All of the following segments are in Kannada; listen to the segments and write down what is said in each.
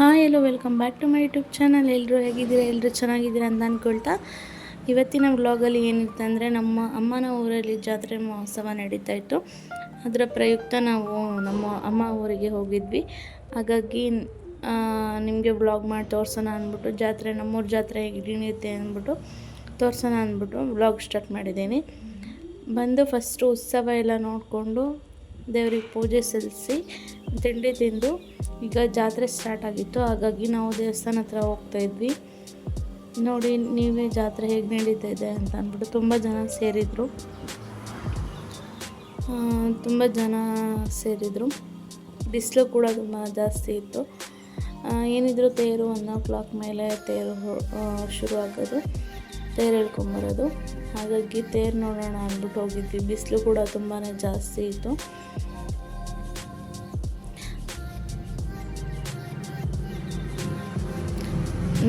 Hi hello welcome back to my YouTube channel ಎಲ್ಲರೂ ಹೇಗಿದ್ದೀರಾ? ಎಲ್ಲರೂ ಚೆನ್ನಾಗಿದ್ದೀರಾ ಅಂತ ಅಂದ್ಕೊಳ್ತಾ ಇವತ್ತಿನ ವ್ಲಾಗಲ್ಲಿ ಏನಿತ್ತು ಅಂದರೆ ನಮ್ಮ ಅಮ್ಮನ ಊರಲ್ಲಿ ಜಾತ್ರೆ ಮಹೋತ್ಸವ ನಡೀತಾ ಇತ್ತು. ಅದರ ಪ್ರಯುಕ್ತ ನಾವು ನಮ್ಮ ಅಮ್ಮ ಊರಿಗೆ ಹೋಗಿದ್ವಿ. ಹಾಗಾಗಿ ನಿಮಗೆ ವ್ಲಾಗ್ ಮಾಡಿ ತೋರ್ಸೋಣ ಅಂದ್ಬಿಟ್ಟು, ಜಾತ್ರೆ, ನಮ್ಮೂರ ಜಾತ್ರೆ ಹೇಗೆ ನಡೆಯುತ್ತೆ ಅಂದ್ಬಿಟ್ಟು ತೋರ್ಸೋಣ ಅಂದ್ಬಿಟ್ಟು ವ್ಲಾಗ್ ಸ್ಟಾರ್ಟ್ ಮಾಡಿದ್ದೀನಿ. ಬಂದು ಫಸ್ಟು ಉತ್ಸವ ಎಲ್ಲ ನೋಡಿಕೊಂಡು ದೇವ್ರಿಗೆ ಪೂಜೆ ಸಲ್ಲಿಸಿ ತಿಂಡಿ ತಿಂದು ಈಗ ಜಾತ್ರೆ ಸ್ಟಾರ್ಟ್ ಆಗಿತ್ತು. ಹಾಗಾಗಿ ನಾವು ದೇವಸ್ಥಾನ ಹತ್ರ ಹೋಗ್ತಾ ಇದ್ವಿ. ನೋಡಿ, ನೀವೇ ಜಾತ್ರೆ ಹೇಗೆ ನಡೀತಾ ಇದೆ ಅಂತ ಅಂದ್ಬಿಟ್ಟು ತುಂಬ ಜನ ಸೇರಿದರು. ತುಂಬ ಜನ ಸೇರಿದರು. ಬಿಸಿಲು ಕೂಡ ತುಂಬ ಜಾಸ್ತಿ ಇತ್ತು. ಏನಿದ್ರು ತೇರು ಒನ್ ಓ ಕ್ಲಾಕ್ ಮೇಲೆ ತೇರು ಶುರು ಆಗೋದು ತೇರು ಹೇಳ್ಕೊಂಬರೋದು. ಹಾಗಾಗಿ ತೇರು ನೋಡೋಣ ಅಂದ್ಬಿಟ್ಟು ಹೋಗಿದ್ವಿ. ಬಿಸಿಲು ಕೂಡ ತುಂಬಾ ಜಾಸ್ತಿ ಇತ್ತು.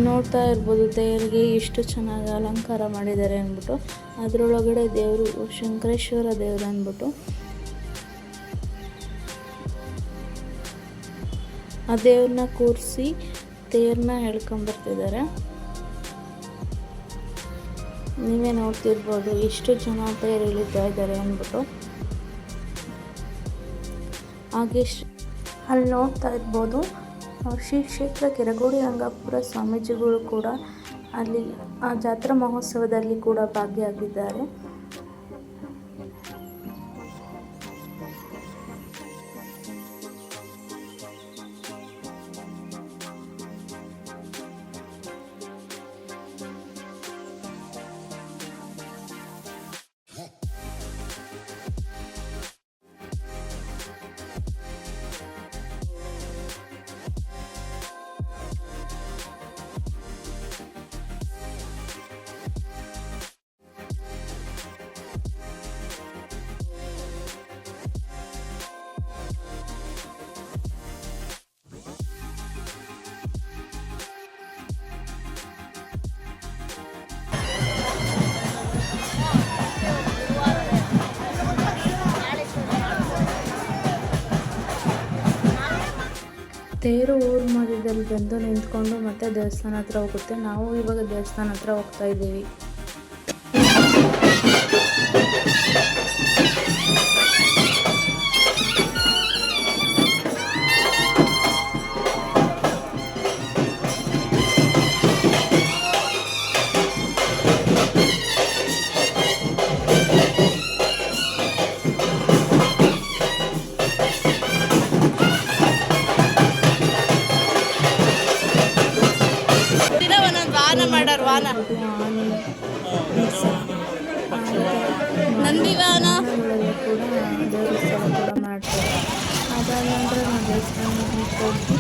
ನೋಡ್ತಾ ಇರ್ಬೋದು ತೇರಿಗೆ ಎಷ್ಟು ಚೆನ್ನಾಗಿ ಅಲಂಕಾರ ಮಾಡಿದ್ದಾರೆ ಅಂದ್ಬಿಟ್ಟು. ಅದರೊಳಗಡೆ ದೇವರು, ಶಂಕರೇಶ್ವರ ದೇವರು ಅಂದ್ಬಿಟ್ಟು. ಆ ದೇವ್ರನ್ನ ಕೂರಿಸಿ ತೇರನ್ನ ಹೇಳ್ಕೊಂಬರ್ತಿದ್ದಾರೆ. ನೀವೇ ನೋಡ್ತಿರ್ಬೋದು ಎಷ್ಟು ಜನ ತೇರು ಇಳಿತಾ ಇದ್ದಾರೆ ಅಂದ್ಬಿಟ್ಟು. ಹಾಗೆ ಅಲ್ಲಿ ನೋಡ್ತಾ ಇರ್ಬೋದು ಶ್ರೀ ಕ್ಷೇತ್ರ ಕೆರಗೋಡಿ ರಂಗಾಪುರ ಸ್ವಾಮೀಜಿಗಳು ಕೂಡ ಅಲ್ಲಿ ಆ ಜಾತ್ರಾ ಮಹೋತ್ಸವದಲ್ಲಿ ಕೂಡ ಭಾಗಿಯಾಗಿದ್ದಾರೆ. ತೇರು ಊರ ಮಧ್ಯದಲ್ಲಿ ಬಂದು ನಿಂತ್ಕೊಂಡು ಮತ್ತೆ ದೇವಸ್ಥಾನ ಹತ್ರ ಹೋಗುತ್ತೆ. ನಾವು ಇವಾಗ ದೇವಸ್ಥಾನ ಹತ್ರ ಹೋಗ್ತಾ ಇದ್ದೀವಿ. ಅದಾದ ನಂತರ ನಾವು ದೇವಸ್ಥಾನಕ್ಕೆ ಹೋಗಿ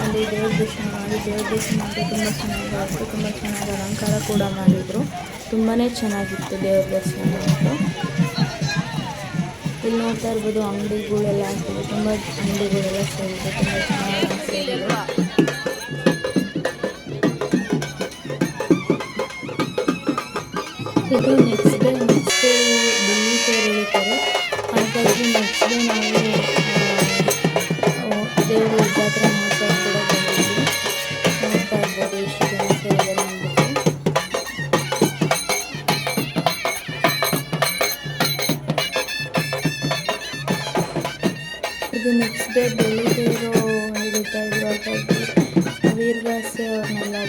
ಅಲ್ಲಿ ದೇವ್ರ ದರ್ಶನ ಮಾಡಿ ದೇವ್ರ ದರ್ಶನ ಮಾಡಿ ತುಂಬ ಚೆನ್ನಾಗಿ ತುಂಬ ಚೆನ್ನಾಗಿ ಅಲಂಕಾರ ಕೂಡ ಮಾಡಿದರು ತುಂಬಾ ಚೆನ್ನಾಗಿತ್ತು ದೇವ್ರ ದರ್ಶನ ಅಂತ ಇಲ್ಲಿ ನೋಡ್ತಾ ಇರ್ಬೋದು ಅಂಗಡಿಗಳೆಲ್ಲ ಆಗ್ತದೆ ತುಂಬ ಅಂಗಡಿಗಳೆಲ್ಲ ಸೇರಿದೆ ತುಂಬ ಚೆನ್ನಾಗಿ ಇದು ನೆಕ್ಸ್ಟ್ ಡೇ ನೆಕ್ಸ್ಟ್ ಡೇ ಬೆಳ್ಳಿ ಇದು ನೆಕ್ಸ್ಟ್ ಡೇ ಬೆಳಿಗ್ಗೆ ಇರೋ ಹಿಡಿತಾ ಇದ್ರು ಹಾಗಾಗಿ ವೀರಗಾಸೆ ಅವ್ರನ್ನೆಲ್ಲ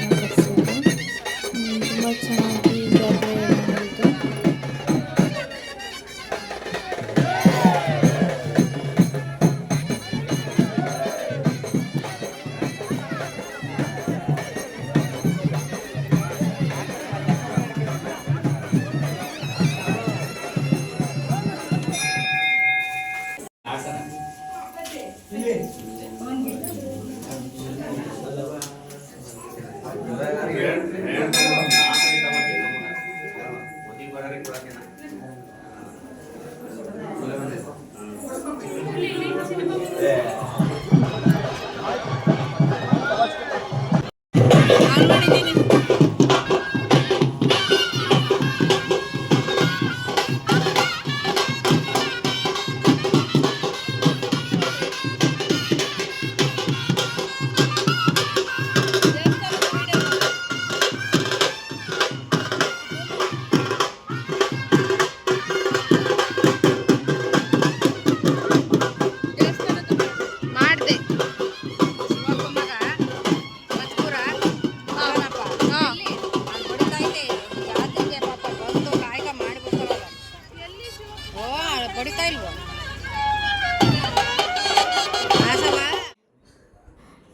ಹೊಡಿತಾ ಇಲ್ವಾ?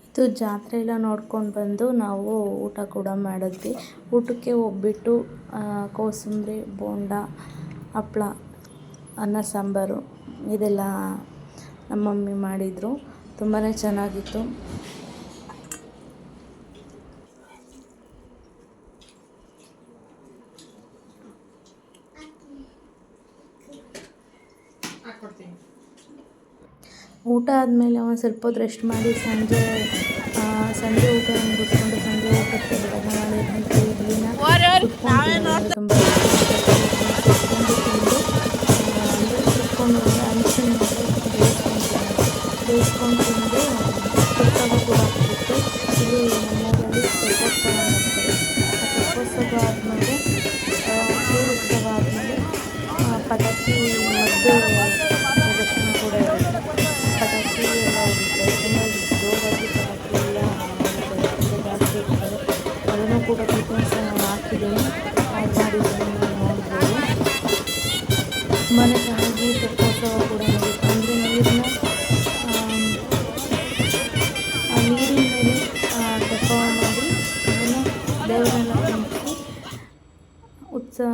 ಇದು ಜಾತ್ರೆ ಎಲ್ಲ ನೋಡ್ಕೊಂಡು ಬಂದು ನಾವು ಊಟ ಕೂಡ ಮಾಡಿದ್ವಿ. ಊಟಕ್ಕೆ ಒಬ್ಬಿಟ್ಟು ಕೋಸಂಬರಿ, ಬೋಂಡ ಹಪ್ಪಳ ಅನ್ನ, ಸಾಂಬಾರು ಇದೆಲ್ಲ ನಮ್ಮ ಮಮ್ಮಿ ಮಾಡಿದರು. ತುಂಬಾ ಚೆನ್ನಾಗಿತ್ತು. ಊಟ ಆದಮೇಲೆ ಒಂದು ಸ್ವಲ್ಪ ಹೊತ್ತು ರೆಸ್ಟ್ ಮಾಡಿ ಸಂಜೆ ಸಂಜೆ ಊಟ ಮುಗಿಸ್ಕೊಂಡು ಸಂಜೆ ಊಟಕ್ಕೆ ಉತ್ಸವ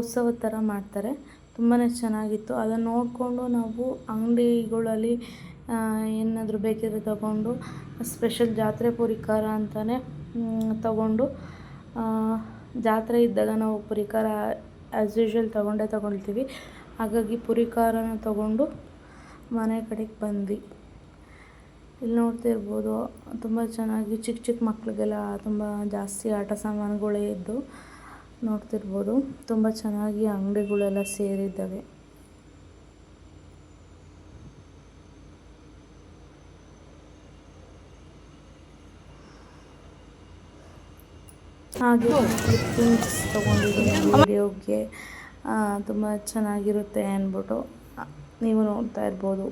ಉತ್ಸವದ ಥರ ಮಾಡ್ತಾರೆ. ತುಂಬಾ ಚೆನ್ನಾಗಿತ್ತು. ಅದನ್ನು ನೋಡಿಕೊಂಡು ನಾವು ಅಂಗಡಿಗಳಲ್ಲಿ ಏನಾದರೂ ಬೇಕಿದ್ರೆ ತಗೊಂಡು ಸ್ಪೆಷಲ್ ಜಾತ್ರೆ ಪುರಿಕಾರ ಅಂತಲೇ ತಗೊಂಡು ಜಾತ್ರೆ ಇದ್ದಾಗ ನಾವು ಪುರಿಕಾರ ಆ್ಯಸ್ ಯೂಶ್ವಲ್ ತಗೊಂಡೇ ತಗೊಳ್ತೀವಿ. ಹಾಗಾಗಿ ಪುರಿಕಾರನ ತಗೊಂಡು ಮನೆ ಕಡೆಗೆ ಬಂದ್ವಿ. ಇಲ್ಲಿ ನೋಡ್ತಾ ಇರ್ಬೋದು ತುಂಬ ಚೆನ್ನಾಗಿ ಚಿಕ್ಕ ಚಿಕ್ಕ ಮಕ್ಕಳಿಗೆಲ್ಲ ತುಂಬ ಜಾಸ್ತಿ ಆಟ ಸಾಮಾನುಗಳೇ ಇದ್ದು ನೋಡ್ತಿರ್ಬೋದು. ತುಂಬ ಚೆನ್ನಾಗಿ ಅಂಗಡಿಗಳೆಲ್ಲ ಸೇರಿದ್ದಾವೆ. ಹಾಗೆ ಕ್ಲಿಪ್ಪಿಂಗ್ಸ್ ತೊಗೊಂಡಿದ್ದೀನಿ ವಿಡಿಯೋಗೆ ತುಂಬ ಚೆನ್ನಾಗಿರುತ್ತೆ ಅಂದ್ಬಿಟ್ಟು ನೀವು ನೋಡ್ತಾ ಇರ್ಬೋದು.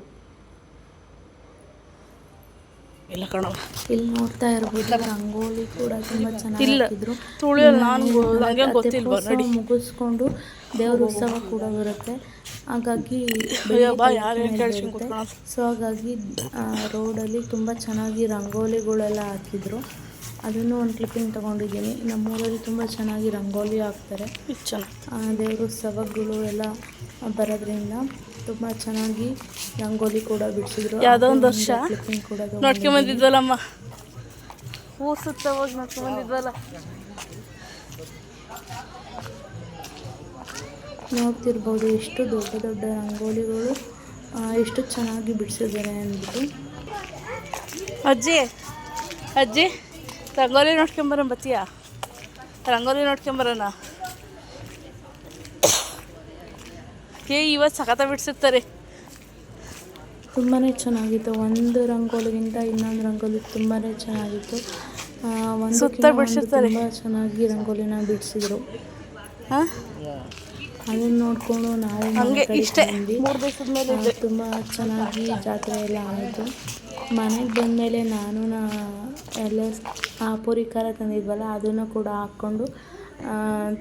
ಇಲ್ಲ ಕಣವ ಇಲ್ಲಿ ನೋಡ್ತಾ ಇರ್ಬೋದು ರಂಗೋಲಿ ಕೂಡ ತುಂಬಾ ಚೆನ್ನಾಗಿ ತುಳಿಯಲ್ಲ, ನಾನು. ಮುಗಿಸ್ಕೊಂಡು ದೇವ್ರ ಉತ್ಸವ ಕೂಡ ಬರುತ್ತೆ. ಹಾಗಾಗಿ? ಸೊ ಹಾಗಾಗಿ ರೋಡಲ್ಲಿ ತುಂಬಾ ಚೆನ್ನಾಗಿ ರಂಗೋಲಿಗಳೆಲ್ಲ ಹಾಕಿದ್ರು. ಅದನ್ನು ಒಂದು ಕ್ಲಿಪ್ಪಿಂಗ್ ತೊಗೊಂಡಿದ್ದೀನಿ. ನಮ್ಮೂರಲ್ಲಿ ತುಂಬ ಚೆನ್ನಾಗಿ ರಂಗೋಲಿ ಹಾಕ್ತಾರೆ. ದೇವ್ರ ಉತ್ಸವಗಳು ಎಲ್ಲ ಬರೋದ್ರಿಂದ ತುಂಬ ಚೆನ್ನಾಗಿ ರಂಗೋಲಿ ಕೂಡ ಬಿಡಿಸಿದ್ರು. ಯಾವ್ದೋ ಒಂದು ವರ್ಷ. ನೋಡ್ಕೊಂಡ್ ಬಂದಿದ್ವಲ್ಲಮ್ಮ ಊರ್ ಸುತ್ತ ಹೋಗಿ ನೋಡ್ಕೊಂಡ್ ಬಂದಿದ್ವಲ್ಲ. ನೋಡ್ತಿರ್ಬೋದು ಎಷ್ಟು ದೊಡ್ಡ ದೊಡ್ಡ ರಂಗೋಲಿಗಳು ಎಷ್ಟು ಚೆನ್ನಾಗಿ ಬಿಡಿಸಿದ್ದಾರೆ ಅಂದ್ಬಿಟ್ಟು. ಅಜ್ಜಿ ಅಜ್ಜಿ ರಂಗೋಲಿ ನೋಡ್ಕೊಂಬರ ಬತ್ತೀಯಾ? ರಂಗೋಲಿ ನೋಡ್ಕೊಂಬರೋಣ ಏ ಇವತ್ತು ಸಖತ ಬಿಡಿಸುತ್ತಾರೆ ತುಂಬಾ ಚೆನ್ನಾಗಿತ್ತು. ಒಂದು ರಂಗೋಲಿಗಿಂತ ಇನ್ನೊಂದು ರಂಗೋಲಿ ತುಂಬಾ ಚೆನ್ನಾಗಿತ್ತು. ಒಂದು ಸುತ್ತ ಬಿಡಿಸಿರ್ತಾರೆ. ತುಂಬ ಚೆನ್ನಾಗಿ ರಂಗೋಲಿನ ಬಿಡಿಸಿದ್ರು. ಹಾಂ? ಅದನ್ನ ನೋಡಿಕೊಂಡು ನಾವು ಹಂಗೆ ಇಷ್ಟೇ. ಮೂರು ದಿವಸದ ಮೇಲೆ ತುಂಬ ಚೆನ್ನಾಗಿ ಜಾತ್ರೆ ಎಲ್ಲ ಆಯಿತು. ಮನೆಗೆ ಬಂದಮೇಲೆ ನಾನು ನಾ ಎಲ್ಲ ಆ ಪೂರಿ ಖಾರ ತಂದಿದ್ವಲ್ಲ ಅದನ್ನು ಕೂಡ ಹಾಕ್ಕೊಂಡು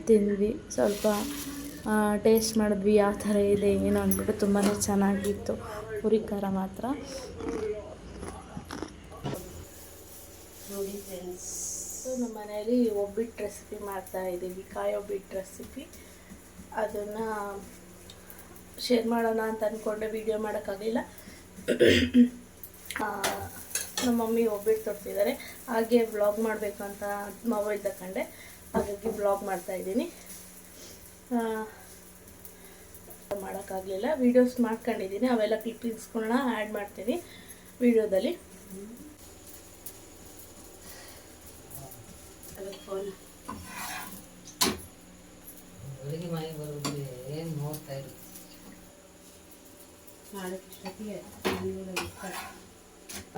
ತಿಂದ್ವಿ. ಸ್ವಲ್ಪ ಟೇಸ್ಟ್ ಮಾಡಿದ್ವಿ ಯಾವ ಥರ ಇದೆ ಏನು ಅಂದ್ಬಿಟ್ಟು ತುಂಬಾ ಚೆನ್ನಾಗಿತ್ತು. ಪುರಿ ಖಾರ ಮಾತ್ರ. ನೋಡಿ ಫ್ರೆಂಡ್ಸ್ ನಮ್ಮ ಮನೆಯಲ್ಲಿ ಒಬ್ಬಿಟ್ಟು ರೆಸಿಪಿ ಮಾಡ್ತಾ ಇದ್ದೀವಿ ಕಾಯಿ ಒಬ್ಬಿಟ್ಟು ರೆಸಿಪಿ ಅದನ್ನು ಶೇರ್ ಮಾಡೋಣ ಅಂತ ಅಂದ್ಕೊಂಡೆ ವೀಡಿಯೋ ಮಾಡೋಕ್ಕಾಗಲಿಲ್ಲ. ನಮ್ಮ ಮಮ್ಮಿ ಒಬ್ಬಿಟ್ಟು ತೊಡ್ತಿದ್ದಾರೆ ಹಾಗೆ ಬ್ಲಾಗ್ ಮಾಡಬೇಕು ಅಂತ ಮೊಬೈಲ್ ತಗೊಂಡೆ ಹಾಗಾಗಿ ಬ್ಲಾಗ್ ಮಾಡ್ತಾ ಇದ್ದೀನಿ. ಮಾಡೋಕ್ಕಾಗಲಿಲ್ಲ. ವೀಡಿಯೋಸ್ ಮಾಡ್ಕೊಂಡಿದ್ದೀನಿ ಅವೆಲ್ಲ ಕ್ಲಿಪ್ಪಿಂಗ್ಸ್ಗಳನ್ನ ಆ್ಯಡ್ ಮಾಡ್ತೀನಿ ವೀಡಿಯೋದಲ್ಲಿ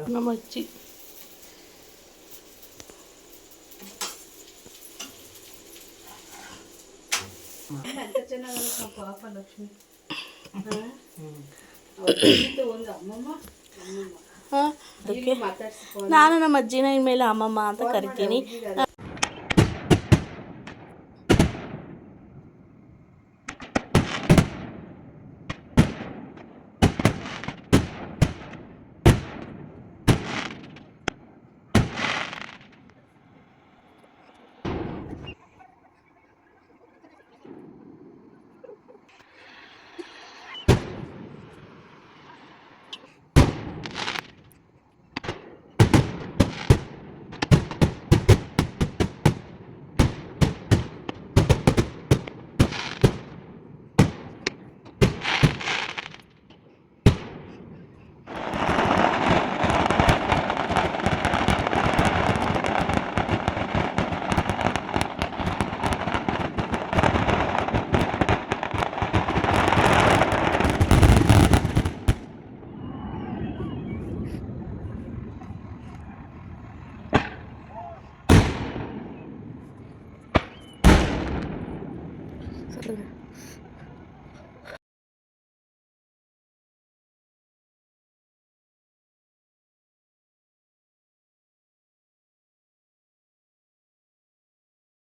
ನಮ್ಮ ಮನೆಗೆ ನೋಡ್ತಾ ಒಂದು ಅಮ್ಮಮ್ಮ ಅಜ್ಜಿ ಹಾಂ ಅದಕ್ಕೆ ನಾನು ನಮ್ಮ ಅಜ್ಜಿನ ಇನ್ಮೇಲೆ ಅಮ್ಮಮ್ಮ ಅಂತ ಕರಿತೀನಿ. போட்டுருங்க